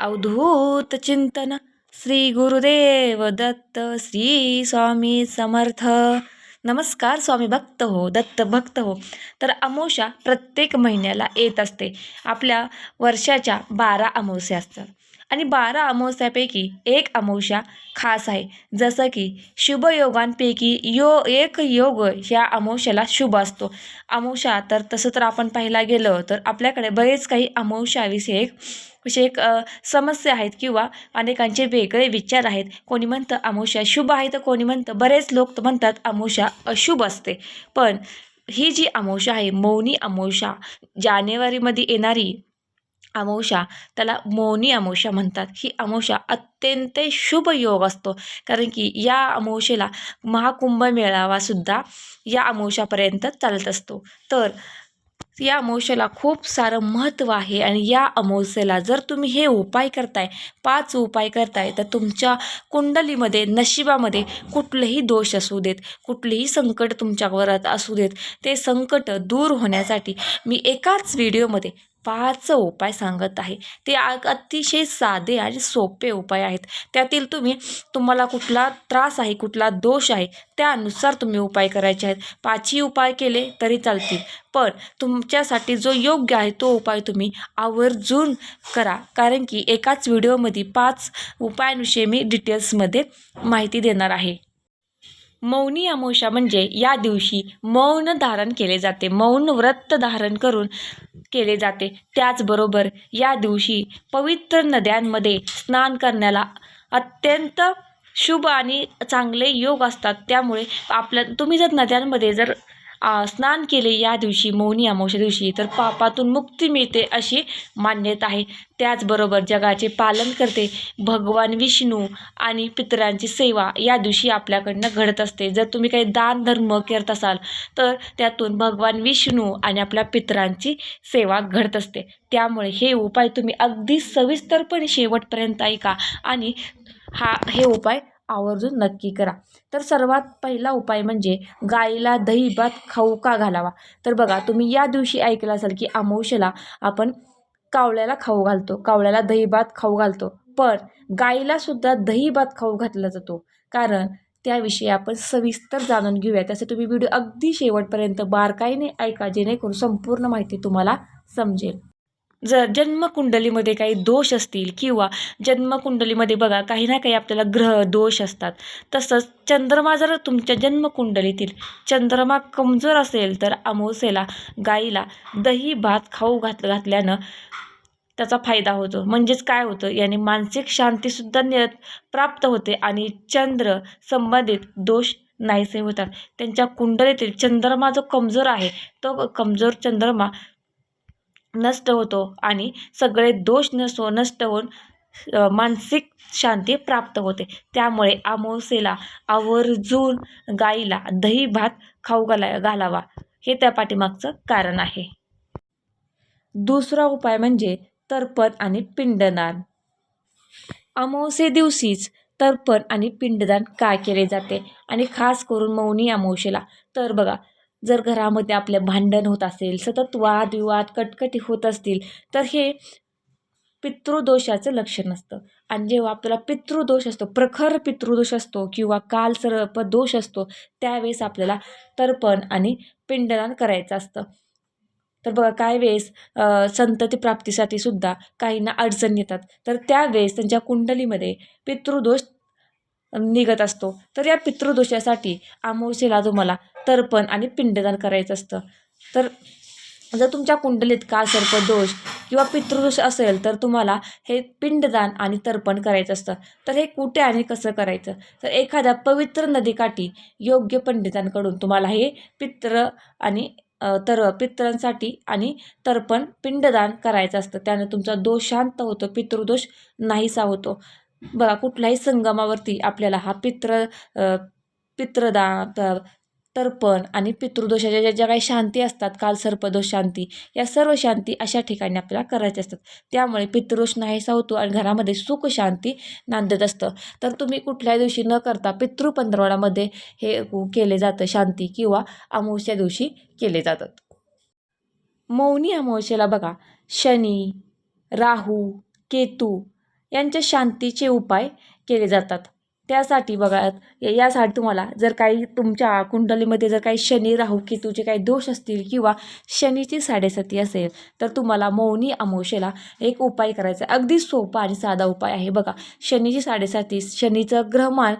अवधूत चिंतन। श्री गुरुदेव दत्त श्री स्वामी समर्थ। नमस्कार स्वामी भक्त हो दत्त भक्त हो. तर अमावस्या प्रत्येक महिन्याला येत असते. आपल्या वर्षाच्या बारा अमावस्या असतात. आणि बारा अमावस्यापैकी एक अमावस्या खास आहे. जसं की शुभयोगांपैकी यो एक योग ह्या अमावस्याला शुभ असतो. अमावस्या तर तसं तर आपण पाहायला गेलं तर आपल्याकडे बरेच काही अमावस्याविषयक विषयक समस्या आहेत किंवा अनेकांचे वेगळे विचार आहेत. कोणी म्हणतं अमावस्या शुभ आहे तर कोणी म्हणतं बरेच लोक म्हणतात अमावस्या अशुभ असते. पण ही जी अमावस्या आहे मौनी अमावस्या जानेवारीमध्ये येणारी अमावस्या त्याला मौनी अमावस्या म्हणतात. ही अमावस्या अत्यंत शुभ योग असतो. कारण की या अमावस्येला महाकुंभ मेळावासुद्धा या अमावस्यापर्यंत चालत असतो. तर या अमावस्येला खूप सारं महत्त्व आहे आणि या अमावस्येला जर तुम्ही हे उपाय करताय पाच उपाय करताय तर तुमच्या कुंडलीमध्ये नशिबामध्ये कुठलेही दोष असू देत कुठलेही संकट तुमच्यावर असू देत ते संकट दूर होण्यासाठी मी एकाच व्हिडिओमध्ये पाच उपाय सांगत आहे. ते अतिशय साधे आणि सोपे उपाय आहेत. त्यातील तुम्ही तुम्हाला कुठला त्रास आहे कुठला दोष आहे त्यानुसार तुम्ही उपाय करायचे आहेत. पाचही उपाय केले तरी चालतील. पण तुमच्यासाठी जो योग्य आहे तो उपाय तुम्ही आवर्जून करा. कारण की एकाच व्हिडिओमध्ये पाच उपायांविषयी मी डिटेल्समध्ये माहिती देणार आहे. मौनी अमावस्या म्हणजे या दिवशी मौन धारण केले जाते. मौन व्रत धारण करून केले जाते. त्याचबरोबर या दिवशी पवित्र नद्यांमध्ये स्नान करण्याला अत्यंत शुभ आणि चांगले योग असतात. त्यामुळे आपल्या तुम्ही जर नद्यांमध्ये जर स्नान केले या दिवशी मौनी अमावश्या दिवशी तर पापातून मुक्ती मिळते अशी मान्यता आहे. त्याचबरोबर जगाचे पालन करते भगवान विष्णू आणि पितरांची सेवा या दिवशी आपल्याकडनं घडत असते. जर तुम्ही काही दान धर्म करत असाल तर त्यातून भगवान विष्णू आणि आपल्या पितरांची सेवा घडत असते. त्यामुळे हे उपाय तुम्ही अगदी सविस्तरपणे शेवटपर्यंत ऐका आणि हा हे उपाय आवर्जून नक्की करा. तर सर्वात पहिला उपाय म्हणजे गाईला दही भात खाऊ का घालावा? तर बघा तुम्ही या दिवशी ऐकलं असाल की अमावश्याला आपण कावळ्याला खाऊ घालतो कावळ्याला दही भात खाऊ घालतो. पण गाईलासुद्धा दही भात खाऊ घातला जातो. कारण त्याविषयी आपण सविस्तर जाणून घेऊया. त्यासाठी तुम्ही व्हिडिओ अगदी शेवटपर्यंत बारकाईने ऐका जेणेकरून संपूर्ण माहिती तुम्हाला समजेल. जर जन्मकुंडलीमध्ये काही दोष असतील किंवा जन्मकुंडलीमध्ये बघा काही ना काही आपल्याला ग्रह दोष असतात. तसंच चंद्रमा जर तुमच्या जन्मकुंडलीतील चंद्रमा कमजोर असेल तर अमावस्येला गाईला दही भात खाऊ घात घातल्यानं त्याचा फायदा होतो. म्हणजेच काय होतं? याने मानसिक शांतीसुद्धा नि प्राप्त होते आणि चंद्र संबंधित दोष नाहीसे होतात. त्यांच्या कुंडलीतील चंद्रमा जो कमजोर आहे तो कमजोर चंद्रमा नष्ट होतो आणि सगळे दोष नसो नष्ट होऊन मानसिक शांती प्राप्त होते. त्यामुळे अमावस्येला आवर्जून गाईला दही भात खाऊ घाला घालावा. हे त्या पाठीमागचं कारण आहे. दुसरा उपाय म्हणजे तर्पण आणि पिंडदान. अमावस्ये दिवशीच तर्पण आणि पिंडदान का केले जाते? आणि खास करून मौनी अमावस्येला. तर बघा जर घरामध्ये आपलं भांडण होत असेल सतत वादविवाद कटकटी होत असतील तर हे पितृदोषाचं लक्षण असतं आणि जेव्हा आपल्याला पितृदोष असतो प्रखर पितृदोष असतो किंवा काल सर्प दोष असतो त्यावेळेस आपल्याला तर्पण आणि पिंडदान करायचं असतं. तर बघा काही वेळेस संतती प्राप्तीसाठी सुद्धा काहींना अडचण येतात. तर त्यावेळेस त्यांच्या कुंडलीमध्ये पितृदोष निघत असतो. तर या पितृदोषासाठी अमावस्येला तुम्हाला तर्पण आणि पिंडदान करायचं असतं. तर जर तुमच्या कुंडलीत काल सर्पदोष किंवा पितृदोष असेल तर तुम्हाला हे पिंडदान आणि तर्पण करायचं असतं. तर हे कुठे आणि कसं करायचं? तर एखाद्या पवित्र नदीकाठी योग्य पंडितांकडून तुम्हाला हे पित्र आणि तर पित्रांसाठी आणि तर्पण पिंडदान करायचं असतं. त्यानं तुमचा दोष शांत होतो पितृदोष नाहीसा होतो. बघा कुठल्याही संगमावरती आपल्याला हा पित्र पित्रदा तर्पण आणि पितृदोषाच्या ज्या ज्या काही शांती असतात काल सर्पदोष शांती या सर्व शांती अशा ठिकाणी आपल्याला करायच्या असतात. त्यामुळे पितृदोष नाहीसा होतो आणि घरामध्ये सुख शांती नांदत असतं. तर तुम्ही कुठल्या दिवशी न करता पितृ पंधरवड्यामध्ये हे केले जातं शांती किंवा अमावस्या दिवशी केले जातात. मौनी अमावस्येला बघा. शनी राहू केतू यांच्या शांतीचे उपाय केले जातात. त्यासाठी बघा या- यासाठी तुम्हाला जर काही तुमच्या कुंडलीमध्ये जर काही शनी राहू केतूचे काही दोष असतील किंवा शनीची साडेसाती असेल तर तुम्हाला मौनी अमावशेला एक उपाय करायचा अगदी सोपा आणि साधा उपाय आहे बघा. शनीची साडेसाती शनीचं ग्रहमान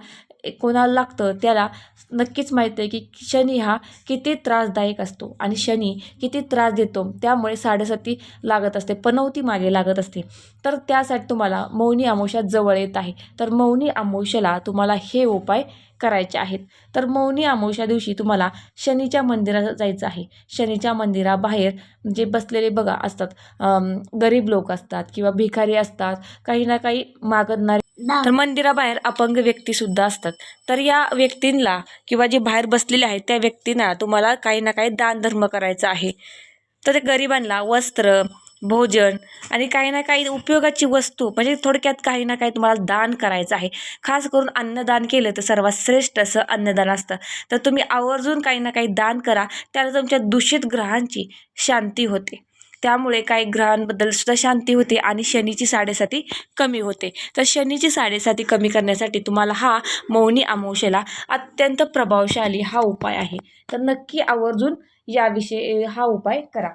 कोणाला लागतं त्याला नक्कीच माहिती आहे की शनी हा किती त्रासदायक असतो आणि शनी किती त्रास देतो. त्यामुळे साडेसाती लागत असते पनवती मागे लागत असते. तर त्यासाठी तुम्हाला मौनी अमावस्या जवळ येत आहे. तर मौनी अमावस्येला तुम्हाला हे उपाय करायचे आहेत. तर मौनी अमावस्या दिवशी तुम्हाला शनीच्या मंदिरात जायचं आहे. शनीच्या मंदिराबाहेर जे बसलेले बघा असतात गरीब लोक असतात किंवा भिकारी असतात काही ना काही मागणारे तर मंदिराबाहेर अपंग व्यक्ती सुद्धा असतात. तर या व्यक्तींना किंवा जे बाहेर बसलेले आहेत त्या व्यक्तींना तुम्हाला काही ना काही दानधर्म करायचा आहे. तर ते गरिबांना वस्त्र भोजन आणि काही ना काही उपयोगाची वस्तू म्हणजे थोडक्यात काही ना काही तुम्हाला दान करायचं आहे. खास करून अन्नदान केलं तर सर्वात श्रेष्ठ असं अन्नदान असतं. तर तुम्ही आवर्जून काही ना काही दान करा त्याला तुमच्या दूषित ग्रहांची शांती होते. त्यामुळे काही ग्रहांबद्दल सुद्धा शांती होते आणि शनीची साडेसाती कमी होते. तर शनीची साडेसाती कमी करण्यासाठी तुम्हाला हा मौनी अमावस्येला अत्यंत प्रभावशाली हा उपाय आहे. तर नक्की आवर्जून याविषयी हा उपाय करा.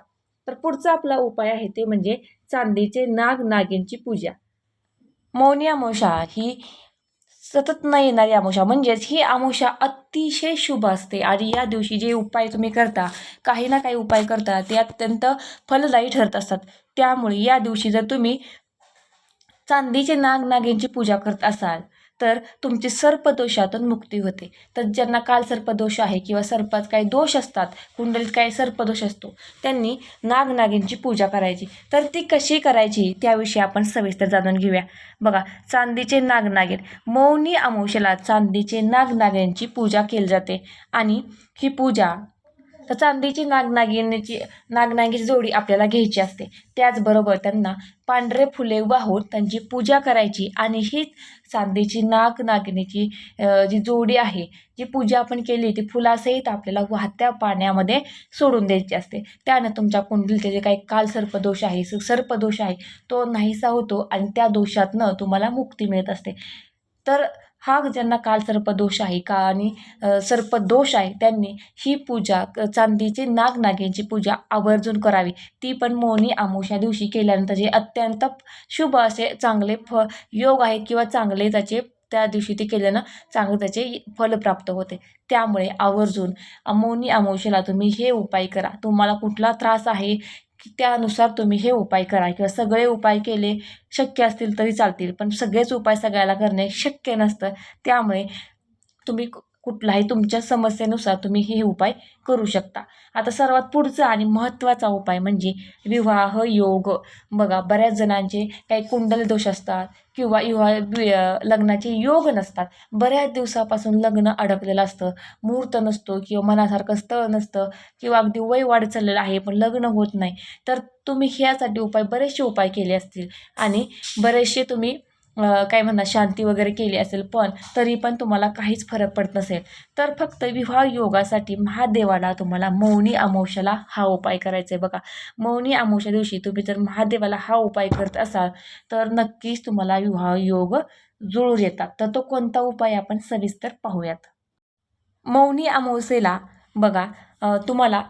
तर पुढचा आपला उपाय आहे ते म्हणजे चांदीचे नाग नागिनची पूजा. मौनी अमावशा ही सतत न येणारी अमावस्या म्हणजेच ही अमावस्या अतिशय शुभ असते. आणि या दिवशी जे उपाय तुम्ही करता काही ना काही उपाय करता ते अत्यंत फलदायी ठरत असतात. त्यामुळे या दिवशी जर तुम्ही चांदीचे नाग नागेंची पूजा करत असाल तर तुमची सर्पदोषातून मुक्ती होते. तर ज्यांना काल सर्पदोष आहे किंवा सर्पात काही दोष असतात कुंडलीत काही सर्पदोष असतो त्यांनी नागनागींची पूजा करायची. तर ती कशी करायची त्याविषयी आपण सविस्तर जाणून घेऊया. बघा चांदीचे नागनागिन मौनी अमावस्येला चांदीचे नागनागिनची पूजा केली जाते. आणि ही पूजा तर चांदीची नागनागिनीची नागनागीची जोडी आपल्याला घ्यायची असते. त्याचबरोबर त्यांना पांढरे फुले वाहून त्यांची पूजा करायची आणि हीच चांदीची नागनागिनीची जी जोडी आहे जी पूजा आपण केली ती फुलासहित आपल्याला वाहत्या पाण्यामध्ये सोडून द्यायची असते. त्यानं तुमच्या कुंडलीचे जे काही काल सर्पदोष आहे स- सर्पदोष आहे तो नाहीसा होतो आणि त्या दोषातनं तुम्हाला मुक्ती मिळत असते. तर हा ज्यांना काल सर्पदोष आहे का आणि सर्प सर्पदोष आहे त्यांनी ही पूजा क- चांदीची नागनागेंची पूजा आवर्जून करावी. ती पण मौनी अमावस्या दिवशी केल्यानंतर जे अत्यंत शुभ असे चांगले फ योग आहे किंवा चांगले त्याचे त्या दिवशी ते केल्यानं चांगले त्याचे फल प्राप्त होते. त्यामुळे आवर्जून मौनी अमावस्येला तुम्ही हे उपाय करा. तुम्हाला कुठला त्रास आहे त्यानुसार तुम्ही हे उपाय करा किंवा सगळे उपाय केले शक्य असतील तरी चालतील. पण सगळेच उपाय सगळ्याला करणे शक्य नसतं. त्यामुळे तुम्ही कुठलाही तुमच्या समस्येनुसार तुम्ही हे उपाय करू शकता. आता सर्वात पुढचा आणि महत्त्वाचा उपाय म्हणजे विवाह योग. बघा बऱ्याच जणांचे काही कुंडल दोष असतात किंवा विवाह वि- लग्नाचे योग नसतात. बऱ्याच दिवसापासून लग्न अडकलेलं असतं. मुहूर्त नसतो किंवा मनासारखं स्थळ नसतं किंवा अगदी वय वाढत चाललेलं आहे पण लग्न होत नाही. तर तुम्ही ह्यासाठी उपाय बरेचसे उपाय केले असतील. आणि बरेचसे तुम्ही काय म्हणा शांती वगैरे केली असेल पण तरी पण तुम्हाला काहीच फरक पडत नसेल. तर फक्त विवाह योगासाठी महादेवाला तुम्हाला मौनी अमावश्याला हा उपाय करायचा आहे बघा. मौनी अमावश्या दिवशी तुम्ही जर महादेवाला हा उपाय करत असाल तर नक्कीच तुम्हाला विवाह योग जुळून येतात. तर तो कोणता उपाय आपण सविस्तर पाहूयात. मौनी अमावस्येला बघा तुम्हाला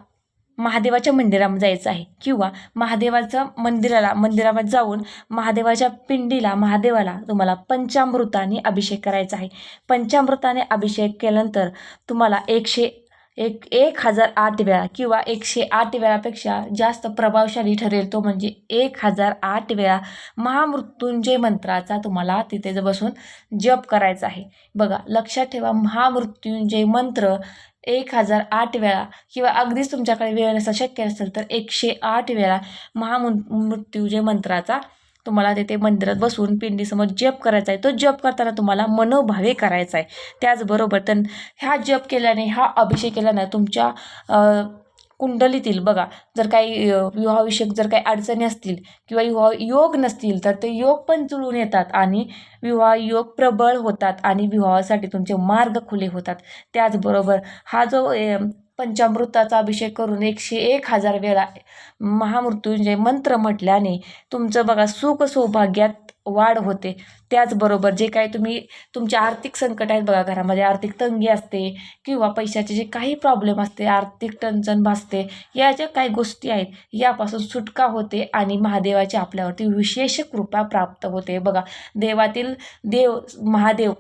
महादेवाच्या मंदिरामध्ये जायचं आहे किंवा महादेवाचं मंदिराला मंदिरामध्ये जाऊन महादेवाच्या पिंडीला महादेवाला तुम्हाला पंचामृताने अभिषेक करायचा आहे. पंचामृताने अभिषेक केल्यानंतर तुम्हाला एकशे एक एक हजार आठ वेळा किंवा एकशे आठ वेळापेक्षा जास्त प्रभावशाली ठरेल तो म्हणजे एक हजार आठ वेळा महामृत्युंजय मंत्राचा तुम्हाला तिथे ज बसून जप करायचा आहे. बघा लक्षात ठेवा महामृत्युंजय मंत्र एक हजार आठ वेळा किंवा अगदीच तुमच्याकडे वेळ नसेल शक्य नसेल तर एकशे आठ वेळा महामु मृत्युंजय मंत्राचा तुम्हाला तिथे मंदिरात बसून पिंडीसमोर जप करायचा आहे. तो जप करताना तुम्हाला मनोभावे करायचा आहे. त्याचबरोबर तर ह्या जप केल्याने हा अभिषेक केल्याने तुमच्या कुंडलीतील बघा जर काही विवाहाविषयक जर काही अडचणी असतील किंवा विवाह योग नसतील तर ते योग पण जुळून येतात आणि विवाह योग प्रबळ होतात आणि विवाहासाठी तुमचे मार्ग खुले होतात. त्याचबरोबर हा जो पंचामृताचा अभिषेक करून एकशे एक हजार वेळा महामृत्यूंजय मंत्र म्हटल्याने तुमचं बघा सुख सौभाग्यात वाढ होते. त्याचबरोबर जे काही तुम्ही तुमचे आर्थिक संकट आहेत बघा घरामध्ये आर्थिक तंगी असते किंवा पैशाचे जे काही प्रॉब्लेम असते आर्थिक टंचन भासते या ज्या काही गोष्टी आहेत यापासून सुटका होते आणि महादेवाची आपल्यावरती विशेष कृपा प्राप्त होते. बघा देवातील देव महादेव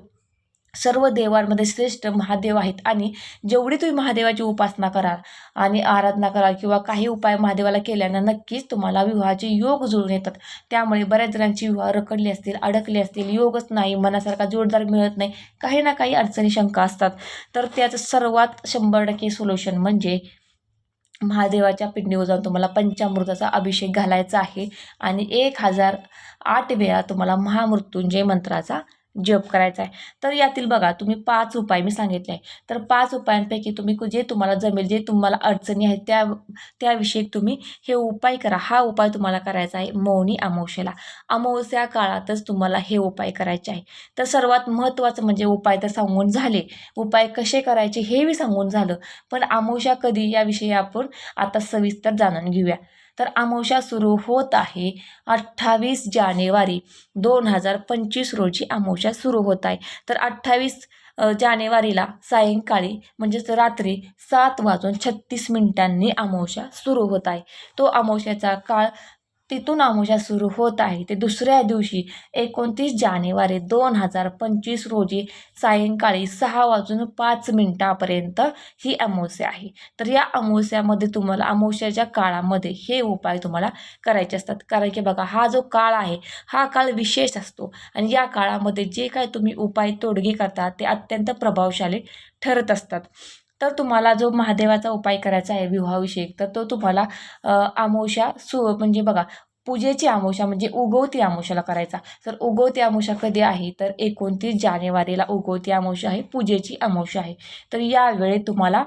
सर्व देवांमध्ये श्रेष्ठ महादेव आहेत आणि जेवढी तुम्ही महादेवाची उपासना कराल आणि आराधना कराल किंवा काही उपाय महादेवाला केल्यानं नक्कीच तुम्हाला विवाहाचे योग जुळून येतात. त्यामुळे बऱ्याच जणांची विवाह रखडले असतील अडकले असतील योगच नाही मनासारखा जोरदार मिळत नाही काही ना काही अडचणी शंका असतात. तर त्याचं सर्वात शंभर टक्के सोल्युशन म्हणजे महादेवाच्या पिंडीवर जाऊन तुम्हाला पंचामृताचा अभिषेक घालायचा आहे आणि एक हजार आठ वेळा तुम्हाला महामृत्युंजय मंत्राचा जप करायचा आहे. तर यातील बघा तुम्ही पाच उपाय मी सांगितले. आहे तर पाच उपायांपैकी तुम्ही जे तुम्हाला जमेल जे तुम्हाला अडचणी आहेत त्या त्याविषयी तुम्ही हे उपाय करा. हा उपाय तुम्हाला करायचा आहे मौनी अमावस्येला. अमावस्या काळातच तुम्हाला हे उपाय करायचे आहे. तर सर्वात महत्त्वाचं म्हणजे उपाय तर सांगून झाले. उपाय कसे करायचे हे बी सांगून झालं. पण अमावस्या कधी? याविषयी आपण आता सविस्तर जाणून घेऊया. तर अमावस्या सुरू होत आहे अठ्ठावीस जानेवारी दोन हजार पंचवीस रोजी अमावस्या सुरू होत आहे. तर अठ्ठावीस जानेवारीला सायंकाळी म्हणजेच रात्री सात वाजून छत्तीस मिनिटांनी अमावस्या सुरू होत आहे. तो अमावस्याचा काळ तिथून अमावस्या सुरू होत आहे. ते दुसऱ्या दिवशी एकोणतीस जानेवारी दोन हजार पंचवीस रोजी सायंकाळी सहा वाजून पाच मिनटापर्यंत ही अमावस्या आहे. तर या अमावस्यामध्ये तुम्हाला अमावस्याच्या काळामध्ये हे उपाय तुम्हाला करायचे असतात. कारण की बघा हा जो काळ आहे हा काळ विशेष असतो. आणि या काळामध्ये जे काय तुम्ही उपाय तोडगे करता ते अत्यंत प्रभावशाली ठरत असतात. तर तुम्हाला जो महादेवाचा उपाय करायचा आहे विवाहाविषयक तर तो तुम्हाला आमोशा सु म्हणजे बघा पूजेची आमोशा म्हणजे उगवती आमोशाला करायचा. तर उगवती आमोशा कधी आहे? तर एकोणतीस जानेवारीला उगवती आमोशा आहे पूजेची आमोशा आहे. तर यावेळी तुम्हाला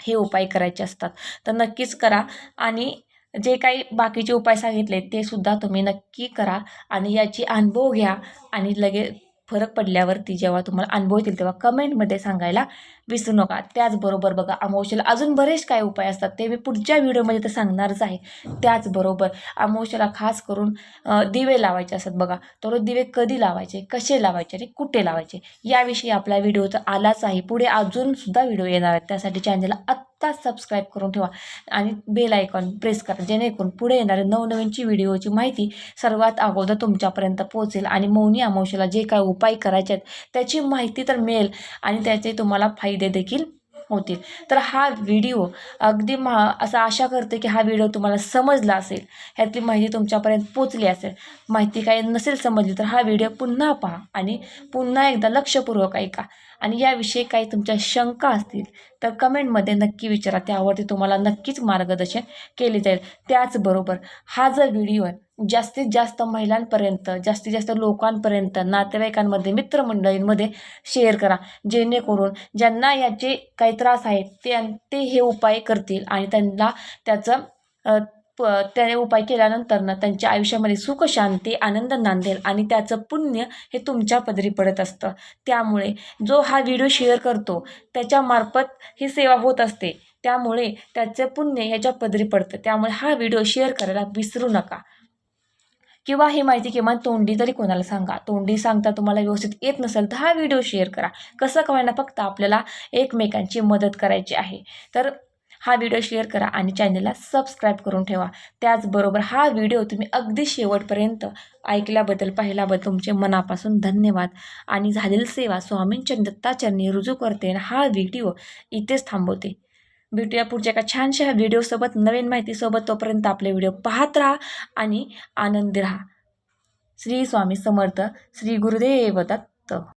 हे उपाय करायचे असतात. तर नक्कीच करा आणि जे काही बाकीचे उपाय सांगितले ते सुद्धा तुम्ही नक्की करा आणि याची अनुभव घ्या आणि लगेच फरक पडल्यावरती जेव्हा तुम्हाला अनुभव येतील तेव्हा कमेंटमध्ये सांगायला विसरू नका. त्याचबरोबर बघा अमावस्याला अजून बरेच काय उपाय असतात. ते मी पुढच्या व्हिडिओमध्ये तर सांगणारच आहे. त्याचबरोबर अमावश्याला खास करून दिवे लावायचे असतात बघा. तर दिवे कधी लावायचे कसे लावायचे आणि कुठे लावायचे याविषयी आपला व्हिडिओ तर आलाच आहे. पुढे अजूनसुद्धा व्हिडिओ येणार आहेत. त्यासाठी चॅनलला आत्ताच सबस्क्राईब करून ठेवा आणि बेल आयकॉन प्रेस करा. जेणेकरून पुढे येणारे नवनवीनची व्हिडिओची माहिती सर्वात अगोदर तुमच्यापर्यंत पोहोचेल आणि मौनी अमावस्याला जे काय उपाय करायचे आहेत त्याची माहिती तर मिळेल आणि त्याचे तुम्हाला फाय फायदे देखील होतील. तर हा व्हिडिओ अगदी मा असं आशा करते की हा व्हिडिओ तुम्हाला समजला असेल. ह्यातली माहिती तुमच्यापर्यंत पोचली असेल. माहिती काही नसेल समजली तर हा व्हिडिओ पुन्हा पहा आणि पुन्हा एकदा लक्षपूर्वक ऐका. आणि याविषयी काही तुमच्या शंका असतील तर कमेंटमध्ये नक्की विचारा. त्यावरती तुम्हाला नक्कीच मार्गदर्शन केले जाईल. त्याचबरोबर हा जर व्हिडिओ जास्तीत जास्त महिलांपर्यंत जास्तीत जास्त लोकांपर्यंत नातेवाईकांमध्ये मित्रमंडळींमध्ये शेअर करा. जेणेकरून ज्यांना याचे काही त्रास आहेत ते ते हे उपाय करतील आणि त्यांना त्याचं प त्याने उपाय केल्यानंतरनं त्यांच्या आयुष्यामध्ये सुख शांती आनंद नांदेल आणि त्याचं पुण्य हे तुमच्या पदरी पडत असतं. त्यामुळे जो हा व्हिडिओ शेअर करतो त्याच्यामार्फत ही सेवा होत असते. त्यामुळे त्याचं पुण्य ह्याच्या पदरी पडतं. त्यामुळे हा व्हिडिओ शेअर करायला विसरू नका. किंवा ही माहिती किमान तोंडी तरी कोणाला सांगा. तोंडी सांगता तुम्हाला व्यवस्थित येत नसेल तर हा व्हिडिओ शेअर करा. कसं कळणार फक्त आपल्याला एकमेकांची मदत करायची आहे. तर हा व्हिडिओ शेअर करा आणि चॅनलला सबस्क्राईब करून ठेवा. त्याचबरोबर हा व्हिडिओ तुम्ही अगदी शेवटपर्यंत ऐकल्याबद्दल पाहिल्याबद्दल तुमचे मनापासून धन्यवाद. आणि झालेली सेवा स्वामींच्या दत्ताचरणी रुजू करते हा व्हिडिओ इथेच थांबवते. भेटूया पुढच्या एका छानशा व्हिडिओसोबत नवीन माहितीसोबत. तोपर्यंत आपले व्हिडिओ पाहत राहा आणि आनंदी राहा. श्री स्वामी समर्थ श्री गुरुदेव दत्त.